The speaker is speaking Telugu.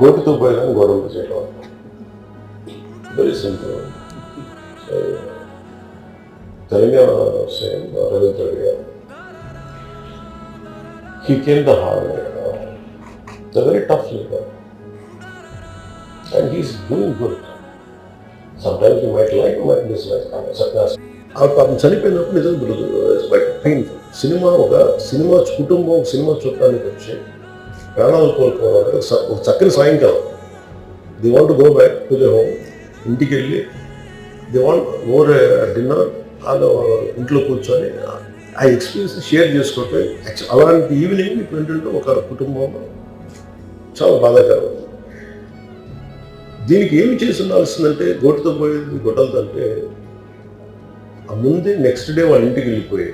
ಗೋಧಿ ತುಪ್ಪ ಇಲ್ಲ Very simple. Very simple same. Same Ravindra he came the hard labor. The very tough labor. And he's doing good. Sometimes you might like, you might dislike. ఆ పాపం చనిపోయినప్పుడు నిజంగా బట్ పెయిన్ఫుల్ సినిమా ఒక సినిమా కుటుంబం ఒక సినిమా చూడటానికి వచ్చి ప్రాణాలు కోల్పోవాలి ఒక స- ఒక చక్కని సాయంకాలం. The want go back to the home ఇంటికి వెళ్ళి ది వాంట్ ఓవర్ డిన్నర్ వాళ్ళు ఇంట్లో కూర్చొని ఆ ఎక్స్పీరియన్స్ షేర్ చేసుకోవటం. యాక్చువల్ అలాంటి ఈవినింగ్ ఇప్పుడు ఏంటంటే ఒక కుటుంబంలో చాలా బాధాకరం. దీనికి ఏమి చేసి ఉండాల్సిందంటే గోటుతో పోయేది గొడ్డలతో అంటే ముందే నెక్స్ట్ డే వాళ్ళ ఇంటికి వెళ్ళిపోయి